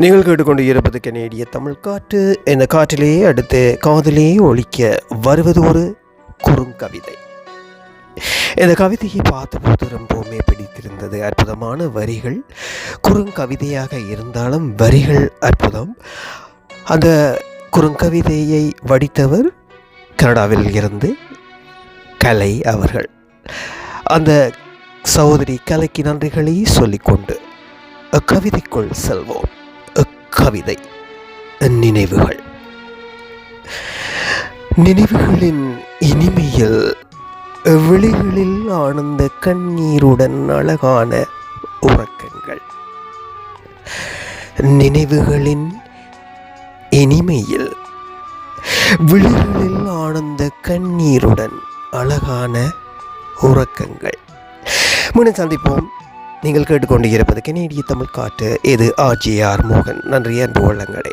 நீங்கள் கேட்டுக்கொண்டு இருப்பது கனேடிய தமிழ் காற்று. இந்த காற்றிலே அடுத்து காதலே ஒழிக்க வருவது ஒரு குறுங்கவிதை இந்த கவிதையை பார்த்தபோது ரொம்பவுமே பிடித்திருந்தது. அற்புதமான வரிகள் குறுங்கவிதையாக இருந்தாலும் வரிகள் அற்புதம். அந்த குறுங்கவிதையை வடித்தவர் கனடாவில் இருந்து கலை அவர்கள். அந்த சகோதரி கலைக்கு நன்றிகளை சொல்லிக்கொண்டு கவிதைக்குள் செல்வோம். கவிதை நினைவுகள். நினைவுகளின் இனிமையில் விழிகளில் ஆனந்த கண்ணீருடன் அழகான உறக்கங்கள். நினைவுகளின் இனிமையில் விழிகளில் ஆனந்த கண்ணீருடன் அழகான உறக்கங்கள். மீண்டும் சந்திப்போம். நீங்கள் கேட்டுக்கொண்டு இருப்பது கெனேடிய தமிழ் காற்று. இது ஆர்ஜிஆர் மோகன். நன்றி அன்பு உள்ளங்களே